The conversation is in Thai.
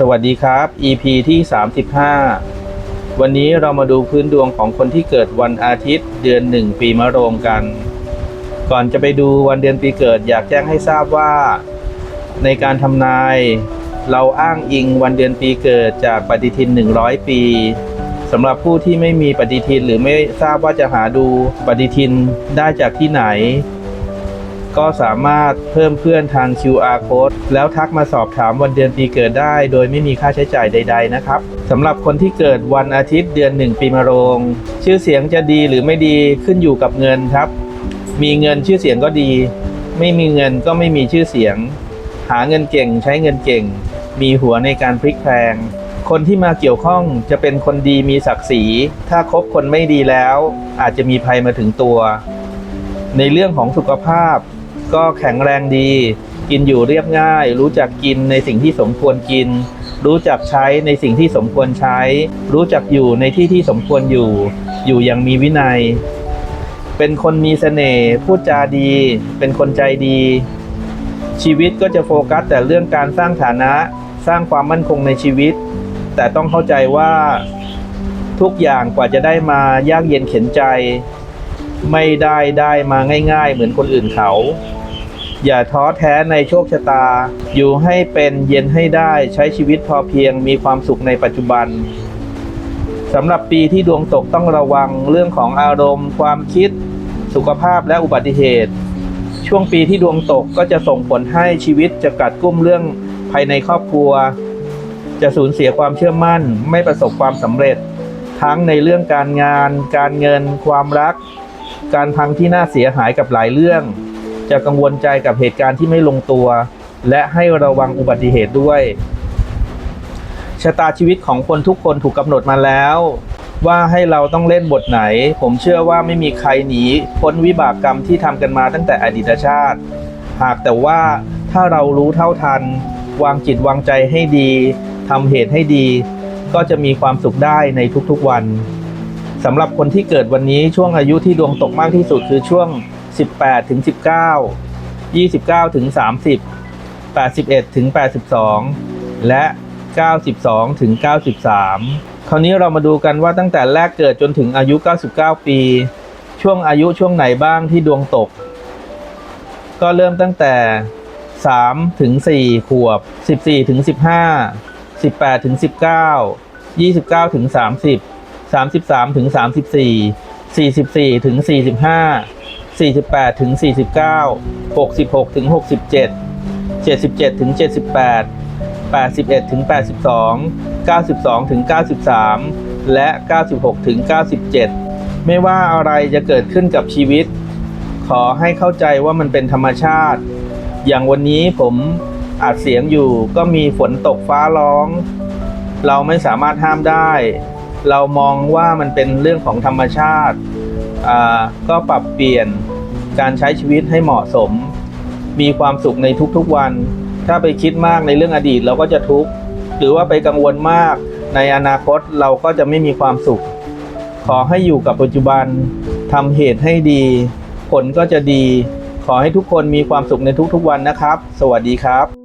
สวัสดีครับ EP ที่ 35 วันนี้เรามาดูพื้นดวงของคนที่เกิดวันอาทิตย์เดือนหนึ่งปีมะโรงกัน ก่อนจะไปดูวันเดือนปีเกิดอยากแจ้งให้ทราบว่า ในการทำนาย เราอ้างอิงวันเดือนปีเกิดจากปฏิทิน 100 ปีสำหรับผู้ที่ไม่มีปฏิทินหรือไม่ทราบว่าจะหาดูปฏิทินได้จากที่ไหน ก็สามารถเพิ่มเพื่อนทาง QR code แล้วทักมาสอบถามวันเดือนปีเกิดได้ โดยไม่มีค่าใช้จ่ายใด ๆ นะครับสำหรับคนที่เกิดวันอาทิตย์เดือนหนึ่งปีมะโรง ชื่อเสียงจะดีหรือไม่ดีขึ้นอยู่กับเงินครับ มีเงินชื่อเสียงก็ดี ไม่มีเงินก็ไม่มีชื่อเสียง หาเงินเก่งใช้เงินเก่ง มีหัวในการพลิกแพลงคนที่มาเกี่ยวข้องจะเป็นคนดีมีศักดิ์ศรี ถ้าคบคนไม่ดีแล้ว อาจจะมีภัยมาถึงตัว ในเรื่องของสุขภาพ ก็แข็งแรงดี กินอยู่เรียบง่าย รู้จักกินในสิ่งที่สมควรกิน รู้จักใช้ในสิ่งที่สมควรใช้ รู้จักอยู่ในที่ที่สมควรอยู่ อยู่อย่างมีวินัย เป็นคนมีเสน่ห์พูดจาดี เป็นคนใจดี ชีวิตก็จะโฟกัสแต่เรื่องการสร้างฐานะสร้างความมั่นคงในชีวิต แต่ต้องเข้าใจว่าทุกอย่างกว่าจะได้มายากเย็นเข็นใจ ไม่ได้ได้มาง่าย ๆ เหมือนคนอื่นเขา อย่าท้อแท้ในโชคชะตา อยู่ให้เป็นเย็นให้ได้ใช้ชีวิตพอเพียงมีความสุขในปัจจุบันสำหรับปีที่ดวงตกต้องระวังเรื่องของอารมณ์ ความคิด สุขภาพและอุบัติเหตุ ช่วงปีที่ดวงตกก็จะส่งผลให้ชีวิตจะกัดกุ้มเรื่องภายในครอบครัว จะสูญเสียความเชื่อมั่น ไม่ประสบความสำเร็จ ทั้งในเรื่องการงาน การเงิน ความรัก การพังที่น่าเสียหายกับหลายเรื่อง จะกังวลใจกับเหตุการณ์ที่ไม่ลงตัว และให้ระวังอุบัติเหตุด้วย ชะตาชีวิตของคนทุกคนถูกกำหนดมาแล้ว ว่าให้เราต้องเล่นบทไหน ผมเชื่อว่าไม่มีใครหนีพ้นวิบากกรรมที่ทำกันมาตั้งแต่อดีตชาติ หากแต่ว่าถ้าเรารู้เท่าทัน วางจิตวางใจให้ดีทำเหตุให้ดี ก็จะมีความสุขได้ในทุกๆวัน สำหรับคนที่เกิดวันนี้ช่วงอายุที่ดวงตกมากที่สุดคือช่วง 18ถึง19 29ถึง30 81ถึง82 และ 92ถึง93 คราวนี้เรามาดูกันว่าตั้งแต่แรกเกิดจนถึงอายุ 99 ปี ช่วงอายุช่วงไหนบ้างที่ดวงตก ก็เริ่มตั้งแต่3ถึง4ขวบ 14ถึง15 18ถึง19 29ถึง30 33ถึง34 44ถึง45 48ถึง49 66ถึง67 77ถึง78 81ถึง82 92ถึง93 และ 96ถึง97 ไม่ว่าอะไรจะเกิดขึ้นกับชีวิต ขอให้เข้าใจว่ามันเป็นธรรมชาติ อย่างวันนี้ผมอัดเสียงอยู่ก็มีฝนตกฟ้าร้อง เราไม่สามารถห้ามได้ เรามองว่ามันเป็นเรื่องของธรรมชาติอ่าก็ปรับเปลี่ยนการใช้ชีวิตให้เหมาะสม มีความสุขในทุกๆวัน ถ้าไปคิดมากในเรื่องอดีตเราก็จะทุกข์หรือว่าไปกังวลมากในอนาคตเราก็จะไม่มีความสุข ขอให้อยู่กับปัจจุบันทำเหตุให้ดี ผลก็จะดี ขอให้ทุกคนมีความสุขในทุกๆวันนะครับ สวัสดีครับ